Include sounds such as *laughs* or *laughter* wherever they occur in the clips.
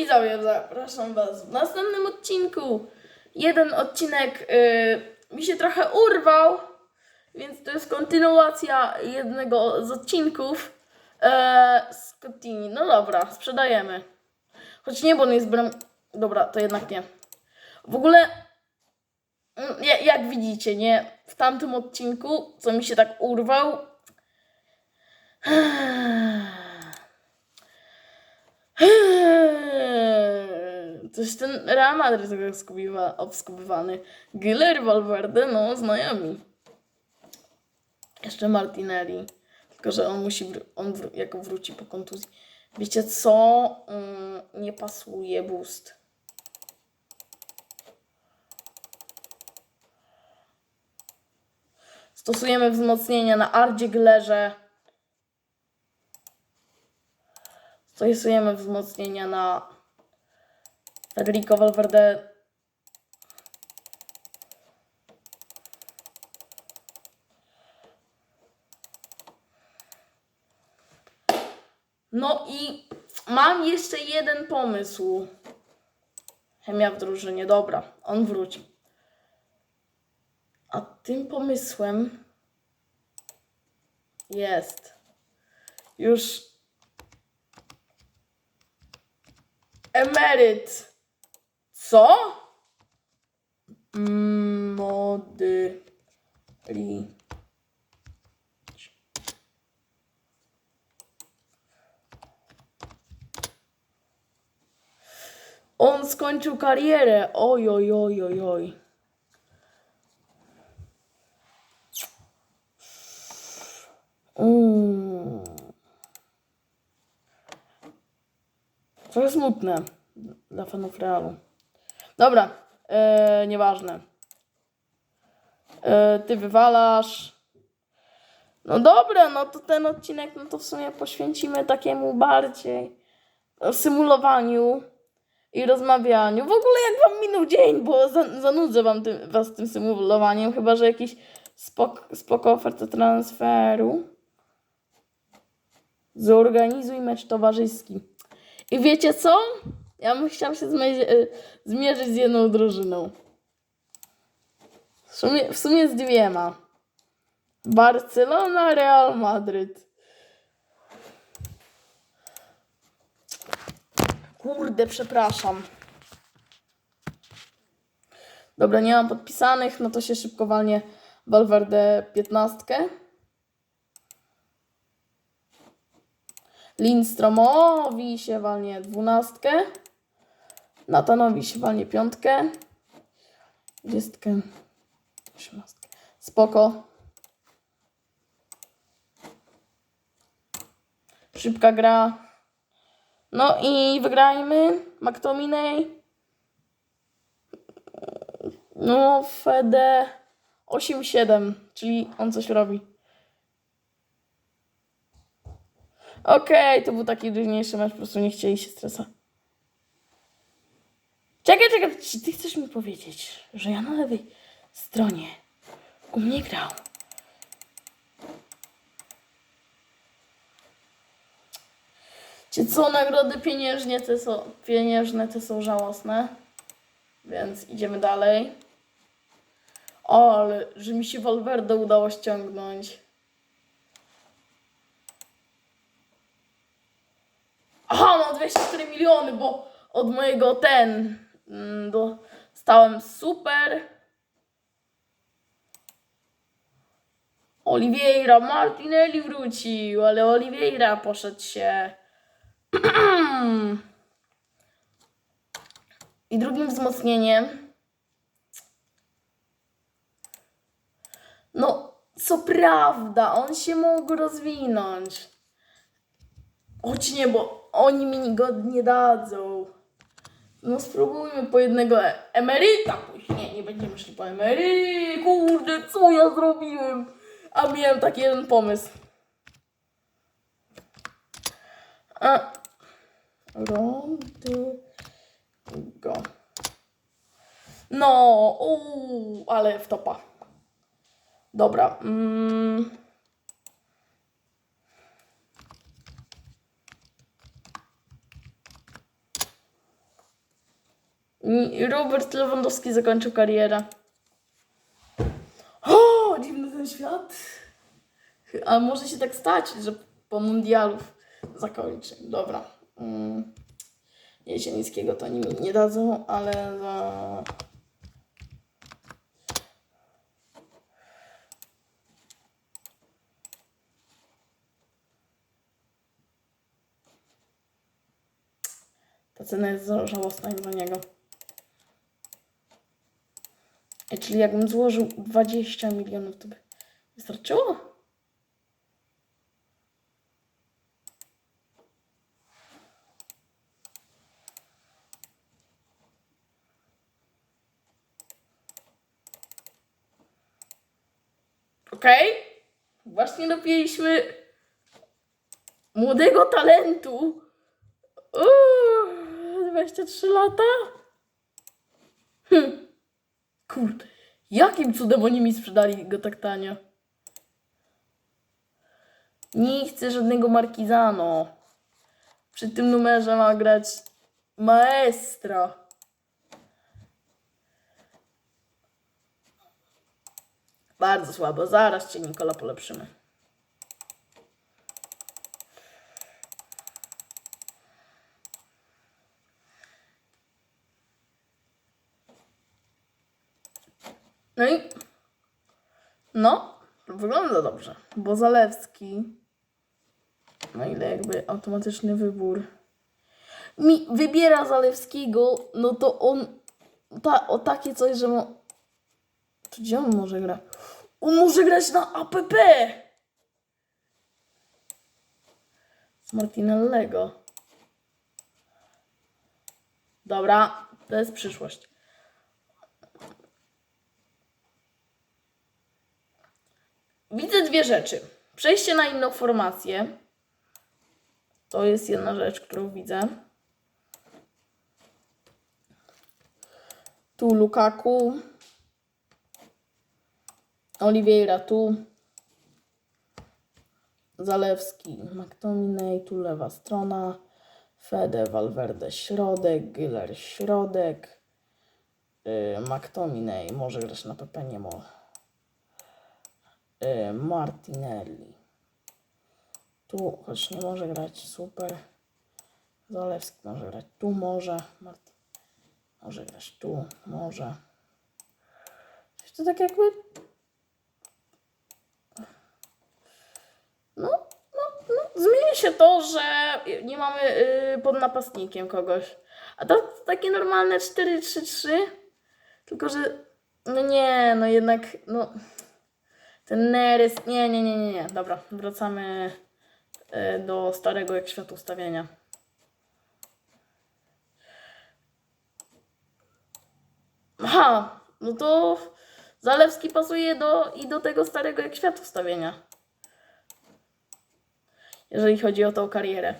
widzowie, zapraszam Was w następnym odcinku. Jeden odcinek y, mi się trochę urwał, więc to jest kontynuacja jednego z odcinków e, z Cottini. No dobra, sprzedajemy. Choć nie, bo on jest. Dobra, to jednak nie. W ogóle, mm, ja- jak widzicie, nie? W tamtym odcinku, co mi się tak urwał, *sighs* Coś ten Real Madrid tego skubiwa, obskubywany. Giller, Valverde, no znajomi. Jeszcze Martinelli. Tylko, że on musi, on wr- jako wróci po kontuzji. Wiecie co? Mm, nie pasuje boost. Stosujemy wzmocnienia na Ardzie Glerze. Stosujemy wzmocnienia na Federico Valverde. No i mam jeszcze jeden pomysł. Chemia w drużynie, dobra, on wróci. A tym pomysłem jest już emeryt. Co? Mody. On skończył karierę. Oj, oj, oj, oj, oj. Mm. Trochę smutne dla fanów Realu. Dobra, e, nieważne. E, ty wywalasz. No dobra, no to ten odcinek, no to w sumie poświęcimy takiemu bardziej e, symulowaniu i rozmawianiu. W ogóle jak wam minął dzień, bo za, zanudzę wam tym, was tym symulowaniem, chyba że jakiś spok, spoko transferu. Zorganizuj mecz towarzyski. I wiecie co? Ja bym chciał się zmierzyć, zmierzyć z jedną drużyną. W sumie, w sumie z dwiema. Barcelona, Real Madryt. Kurde, przepraszam. Dobra, nie mam podpisanych, no to się szybko walnie Valverde 15. Lindstromowi się walnie 12. Natanowi się walnie piątkę. 20. 18. Spoko. Szybka gra. No i wygrajmy. McTominay. No, Fede 8-7, czyli on coś robi. Okej, to był taki luźniejszy mecz, po prostu nie chcieli się stresa. Czekaj, czekaj, czy ty chcesz mi powiedzieć, że ja na lewej stronie u mnie grał? Czy co, nagrody pieniężnie te są, pieniężne te są żałosne? Więc idziemy dalej. O, ale że mi się Valverde udało ściągnąć. Aha, mam 24 miliony, bo od mojego ten dostałem super. Oliveira, Martinelli wrócił, ale Oliveira poszedł się. *clears throat* I drugim wzmocnieniem. No, co prawda, on się mógł rozwinąć. Choć nie, bo oni mi go nie dadzą. No spróbujmy po jednego emeryta pójść. Nie, będziemy szli po emery. Kurde, co ja zrobiłem? A miałem taki jeden pomysł. A. Rodrigo. No, uuu, ale w topa. Dobra. Mm. Robert Lewandowski zakończył karierę. O, dziwny ten świat. A może się tak stać, że po mundialów zakończy. Dobra. Mm. Jesienińskiego to mi nie dadzą, ale za... Ta cena jest żałosna za niego. Czyli jakbym złożył 20 milionów, to by wystarczyło? Okej. Właśnie dopięliśmy młodego talentu. Uuu, 23 lata? Hm. Kurde. Jakim cudem oni mi sprzedali go tak tanio? Nie chcę żadnego Markizano. Przy tym numerze ma grać maestro. Bardzo słabo. Zaraz cię, Nikola, polepszymy. No i. No, wygląda dobrze, bo Zalewski. No ile jakby automatyczny wybór. Mi wybiera Zalewskiego, no to on. Ta, o takie coś, że mo... To gdzie on może grać? On może grać na APP! Martinellego. Dobra, to jest przyszłość. Widzę dwie rzeczy. Przejście na inną formację. To jest jedna rzecz, którą widzę. Tu Lukaku. Oliveira tu. Zalewski, McTominay, tu lewa strona. Fede, Valverde środek, Gyler środek. Yy, McTominay może grać na PP, nie może. Yy, Martinelli. Tu, choć nie może grać, super. Zalewski może grać tu, może. Mart może grać tu, może. To tak jakby No, no, no, zmieni się to, że nie mamy y, pod napastnikiem kogoś. A to takie normalne 4-3-3. Tylko, że no nie, no jednak, no ten Neres, nie, nie, nie, nie, nie. Dobra, wracamy y, do starego jak świat ustawienia. Aha, no to Zalewski pasuje do, i do tego starego jak świat ustawienia jeżeli chodzi o tą karierę.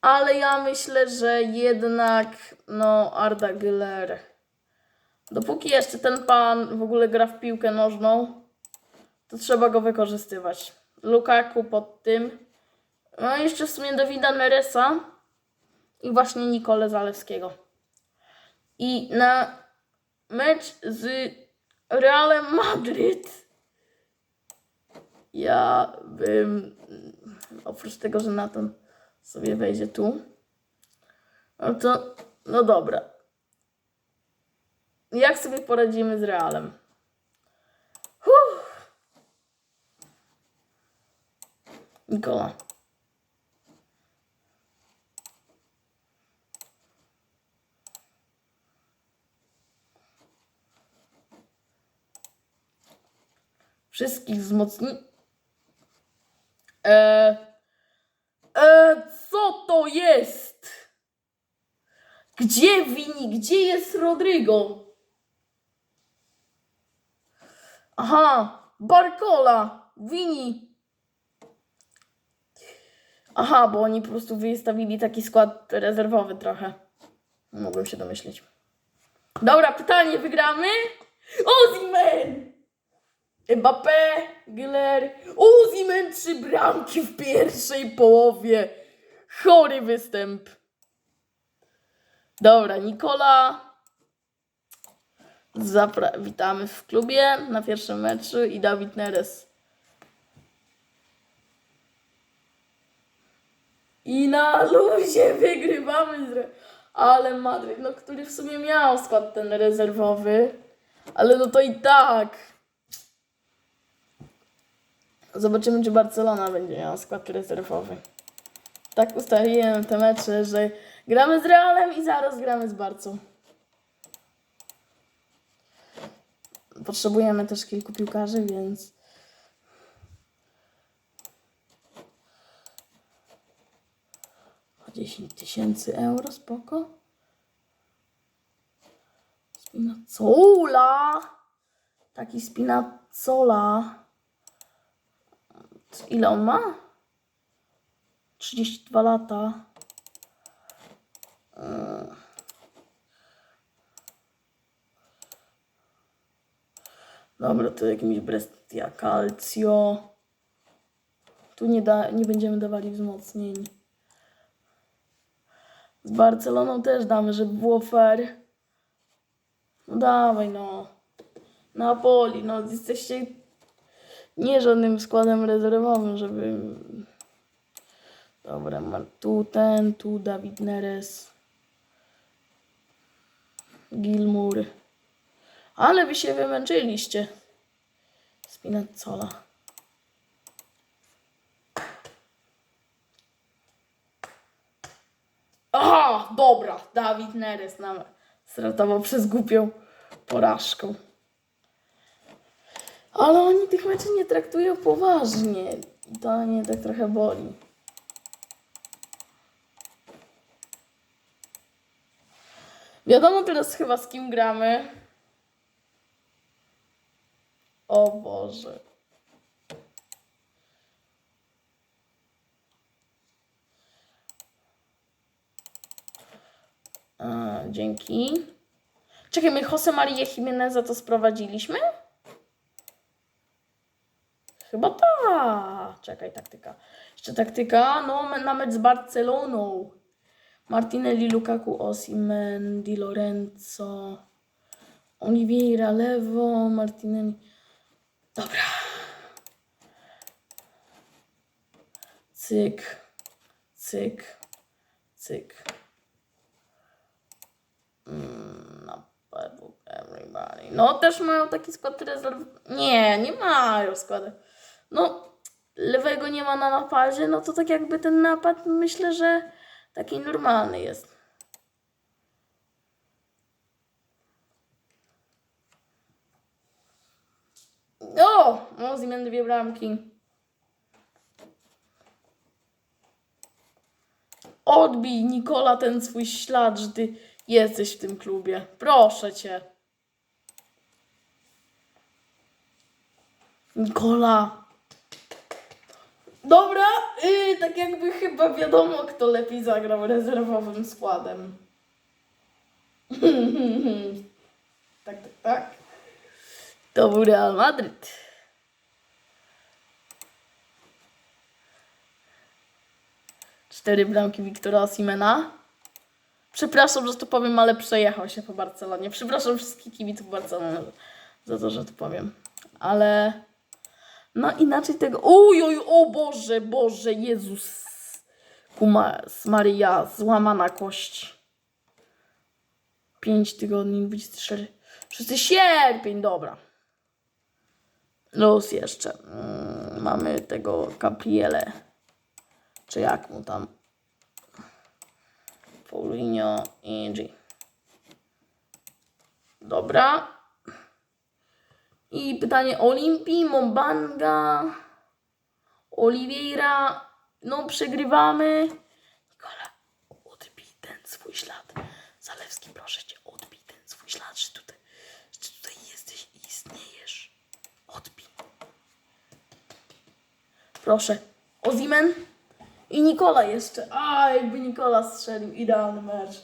Ale ja myślę, że jednak no Arda Güler. Dopóki jeszcze ten pan w ogóle gra w piłkę nożną, to trzeba go wykorzystywać. Lukaku pod tym. No i jeszcze w sumie Dawida Neresa i właśnie Nikole Zalewskiego. I na mecz z Realem Madryt ja bym oprócz tego, że Nathan sobie wejdzie tu, no to, no dobra. Jak sobie poradzimy z Realem? Nikola. Wszystkich wzmocni... Eee, e, co to jest? Gdzie Wini? Gdzie jest Rodrigo? Aha, Barcola, Wini. Aha, bo oni po prostu wystawili taki skład rezerwowy trochę. Mogłem się domyślić. Dobra, pytanie, wygramy? Ozimen! Mbappé, Güler, Ozimen trzy bramki w pierwszej połowie. Chory występ. Dobra, Nikola, Zapra- witamy w klubie na pierwszym meczu i Dawid Neres. I na luzie wygrywamy z Ale Madryt, no który w sumie miał skład ten rezerwowy. Ale no to i tak. Zobaczymy, czy Barcelona będzie miała skład rezerwowy. Tak ustaliłem te mecze, że gramy z Realem i zaraz gramy z Barcą. Potrzebujemy też kilku piłkarzy, więc. 10 tysięcy euro, spoko. Spinazzola! Taki Spinazzola. Ile on ma? 32 lata. Dobra, to jakimś Brestia Calcio. Tu nie, da, nie będziemy dawali wzmocnień. Z Barceloną też damy, żeby było fair. No dawaj no. Napoli, no jesteście nie żadnym składem rezerwowym, żeby... Dobra, ma tu ten, tu Dawid Neres. Gilmour. Ale wy się wymęczyliście. Spinazzola. Dobra. Dawid Neres nam stratował przez głupią porażkę. Ale oni tych meczów nie traktują poważnie. I to mnie tak trochę boli. Wiadomo teraz chyba z kim gramy. O Boże. Dzięki. Czekaj, my Jose Maria Jimeneza to sprowadziliśmy? Chyba tak. Czekaj, taktyka. Jeszcze taktyka. No, na mecz z Barceloną. Martinelli, Lukaku, Osimhen, Di Lorenzo, Oliveira, lewo, Martinelli. Dobra. Cyk, cyk, cyk. Mm, everybody. No też mają taki skład rezerw. Nie, nie mają składu. No, lewego nie ma na napadzie, no to tak jakby ten napad myślę, że taki normalny jest. O! O, zmiany dwie bramki. Odbij, Nikola, ten swój ślad, że ty jesteś w tym klubie. Proszę cię. Nikola. Dobra, yy, tak jakby chyba wiadomo, kto lepiej zagrał rezerwowym składem. *laughs* tak, tak, tak. To był Real Madryt. Cztery bramki Wiktora Osimena. Przepraszam, że to powiem, ale przejechał się po Barcelonie. Przepraszam wszystkich kibiców Barcelony za to, że to powiem. Ale no inaczej tego... Uj, uj, o Boże, Boże, Jezus. Kumas, Maria, złamana kość. 5 tygodni, 24. 6 sierpień, dobra. Los jeszcze. Mm, mamy tego Capriele. Czy jak mu tam? Paulinho i. Dobra. I pytanie Olimpii, Mombanga, Oliveira. No, przegrywamy. Nikola, odbij ten swój ślad. Zalewski, proszę cię, odbij ten swój ślad, że tutaj, że tutaj jesteś i istniejesz. Odbij. Proszę. Ozimen i Nikola jeszcze. A, jakby Nikola strzelił. Idealny mecz.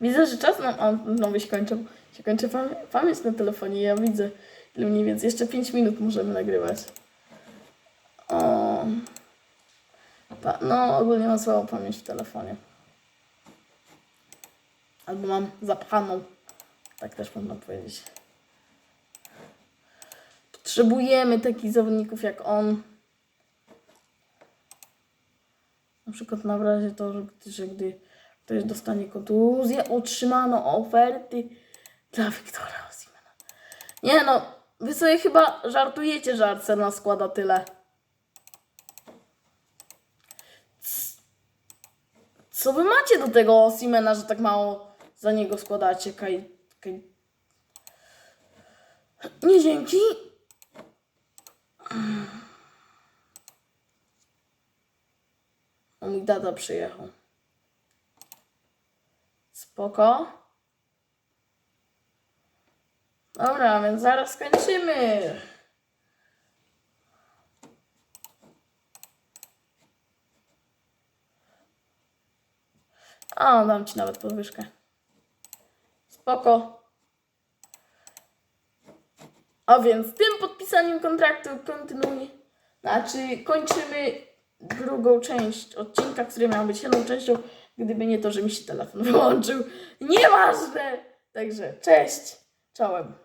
Widzę, że czas nam a, znowu się kończą. Się kończy pam- pamięć na telefonie. Ja widzę, ile mniej więcej. Jeszcze 5 minut możemy nagrywać. O. Pa- no, ogólnie mam słabą pamięć w telefonie. Albo mam zapchaną. Tak też można powiedzieć. Potrzebujemy takich zawodników jak on. Na przykład na razie to, że, gdy ktoś dostanie kontuzję, otrzymano oferty dla Wiktora Osimena. Nie no, wy sobie chyba żartujecie, że Arsenal składa tyle. Co wy macie do tego Osimena, że tak mało za niego składacie? Kaj, kaj... Nie dzięki. Mój tata przyjechał. Spoko. Dobra, więc zaraz skończymy. A, dam ci nawet podwyżkę. Spoko. A więc tym podpisaniem kontraktu kontynuuj. Znaczy, kończymy drugą część odcinka, który miał być jedną częścią, gdyby nie to, że mi się telefon *laughs* wyłączył. Nieważne! Także cześć, czołem.